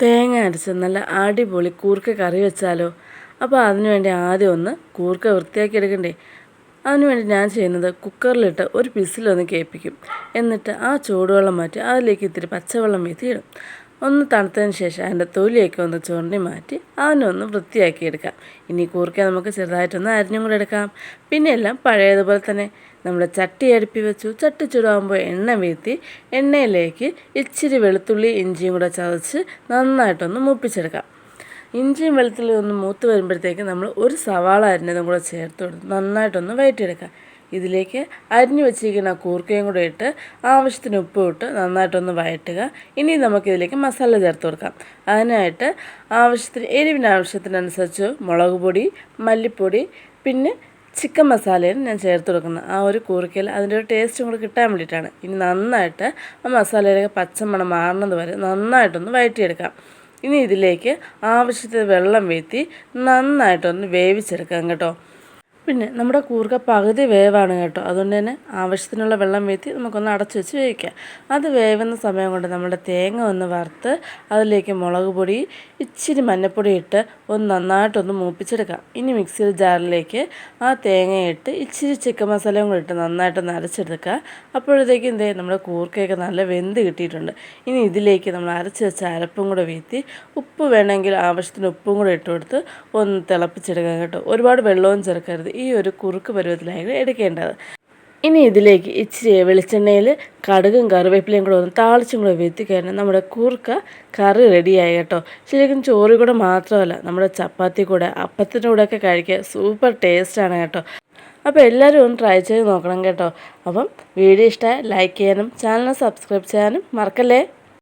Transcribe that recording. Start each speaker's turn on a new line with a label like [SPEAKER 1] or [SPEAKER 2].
[SPEAKER 1] തേങ്ങ അരച്ച് നല്ല അടിപൊളി കൂർക്ക കറി വെച്ചാലോ. അപ്പോൾ അതിനു വേണ്ടി ആദ്യം ഒന്ന് കൂർക്ക വൃത്തിയാക്കി എടുക്കണ്ടേ. അതിനുവേണ്ടി ഞാൻ ചെയ്യുന്നത് കുക്കറിലിട്ട് ഒരു പിസിലൊന്ന് കേൾപ്പിക്കും എന്നിട്ട് ആ ചൂടുവെള്ളം മാറ്റി അതിലേക്ക് ഇത്തിരി പച്ചവെള്ളം വീത്തി ഒന്ന് തണുത്തതിന് ശേഷം അതിന്റെ തൊലിയൊക്കെ ഒന്ന് ചുരണ്ടി മാറ്റി അതിനൊന്ന് വൃത്തിയാക്കി എടുക്കാം. ഇനി കൂർക്ക നമുക്ക് ചെറുതായിട്ടൊന്ന് അരിഞ്ഞും കൂടെ എടുക്കാം. പിന്നെ എല്ലാം പഴയതുപോലെ തന്നെ നമ്മൾ ചട്ടി അടുപ്പി വെച്ചു. ചട്ടി ചൂടാകുമ്പോൾ എണ്ണ വീഴ്ത്തി എണ്ണയിലേക്ക് ഇച്ചിരി വെളുത്തുള്ളി ഇഞ്ചിയും കൂടെ ചതച്ച് നന്നായിട്ടൊന്ന് മൂപ്പിച്ചെടുക്കാം. ഇഞ്ചിയും വെളുത്തുള്ളി ഒന്ന് മൂത്ത് വരുമ്പോഴത്തേക്ക് നമ്മൾ ഒരു സവാള അരിഞ്ഞതും കൂടെ ചേർത്ത് കൊടുത്ത് നന്നായിട്ടൊന്ന് വയറ്റിയെടുക്കാം. ഇതിലേക്ക് അരിഞ്ഞു വെച്ചിരിക്കുന്ന കൂർക്കയും കൂടെ ഇട്ട് ആവശ്യത്തിന് ഉപ്പ് ഇട്ട് നന്നായിട്ടൊന്ന് വഴറ്റുക. ഇനി നമുക്കിതിലേക്ക് മസാല ചേർത്ത് കൊടുക്കാം. അതിനായിട്ട് ആവശ്യത്തിന് എരിവിന് ആവശ്യത്തിനനുസരിച്ച് മുളക് പൊടി മല്ലിപ്പൊടി പിന്നെ ചിക്കൻ മസാലയാണ് ഞാൻ ചേർത്ത് കൊടുക്കുന്നത് ആ ഒരു കൂർക്കയിൽ അതിന്റെ ഒരു ടേസ്റ്റും കൂടെ കിട്ടാൻ വേണ്ടിയിട്ടാണ്. ഇനി നന്നായിട്ട് ആ മസാലയിലേക്ക് പച്ചമണം മാറുന്നത് വരെ നന്നായിട്ടൊന്ന് വഴറ്റിയെടുക്കാം. ഇനി ഇതിലേക്ക് ആവശ്യത്തിന് വെള്ളം വീഴ്ത്തി നന്നായിട്ടൊന്ന് വേവിച്ചെടുക്കാം കേട്ടോ. പിന്നെ നമ്മുടെ കൂർക്ക പകുതി വേവാണ് കേട്ടോ. അതുകൊണ്ട് തന്നെ ആവശ്യത്തിനുള്ള വെള്ളം വീഴ്ത്തി നമുക്കൊന്ന് അടച്ചു വെച്ച് വേവിക്കാം. അത് വേവുന്ന സമയം കൊണ്ട് നമ്മുടെ തേങ്ങ ഒന്ന് വറുത്ത് അതിലേക്ക് മുളക് പൊടി ഇച്ചിരി മഞ്ഞൾപ്പൊടി ഇട്ട് ഒന്ന് നന്നായിട്ടൊന്ന് മൂപ്പിച്ചെടുക്കാം. ഇനി മിക്സിയിൽ ജാറിലേക്ക് ആ തേങ്ങയിട്ട് ഇച്ചിരി ചിക്കൻ മസാലയും കൂടി ഇട്ട് നന്നായിട്ടൊന്ന് അരച്ചെടുക്കുക. അപ്പോഴത്തേക്കും എന്തേ നമ്മുടെ കൂർക്കയൊക്കെ നല്ല വെന്ത് കിട്ടിയിട്ടുണ്ട്. ഇനി ഇതിലേക്ക് നമ്മൾ അരച്ച് വെച്ച അരപ്പും കൂടെ വീഴ്ത്തി ഉപ്പ് വേണമെങ്കിൽ ആവശ്യത്തിന് ഉപ്പും കൂടെ ഇട്ട് കൊടുത്ത് ഒന്ന് തിളപ്പിച്ചെടുക്കാം കേട്ടോ. ഒരുപാട് വെള്ളവും ചേർക്കരുത്. ഈ ഒരു കുറുക്ക് പരുവത്തിലായിരുന്നു എടുക്കേണ്ടത്. ഇനി ഇതിലേക്ക് ഇച്ചിരി വെളിച്ചെണ്ണയിൽ കടുകും കറിവേപ്പിലയും കൂടെ ഒന്ന് താളിച്ചും കൂടെ വെത്തി കഴിഞ്ഞാൽ നമ്മുടെ കൂർക്ക കറി റെഡിയായി കേട്ടോ. ശരിക്കും ചോറ് കൂടെ മാത്രമല്ല നമ്മുടെ ചപ്പാത്തി കൂടെ അപ്പത്തിന്റെ കൂടെയൊക്കെ കഴിക്കുക സൂപ്പർ ടേസ്റ്റാണ് കേട്ടോ. അപ്പോൾ എല്ലാവരും ഒന്ന് ട്രൈ ചെയ്ത് നോക്കണം കേട്ടോ. അപ്പം വീഡിയോ ഇഷ്ടമായി ലൈക്ക് ചെയ്യാനും ചാനൽ സബ്സ്ക്രൈബ് ചെയ്യാനും മറക്കല്ലേ?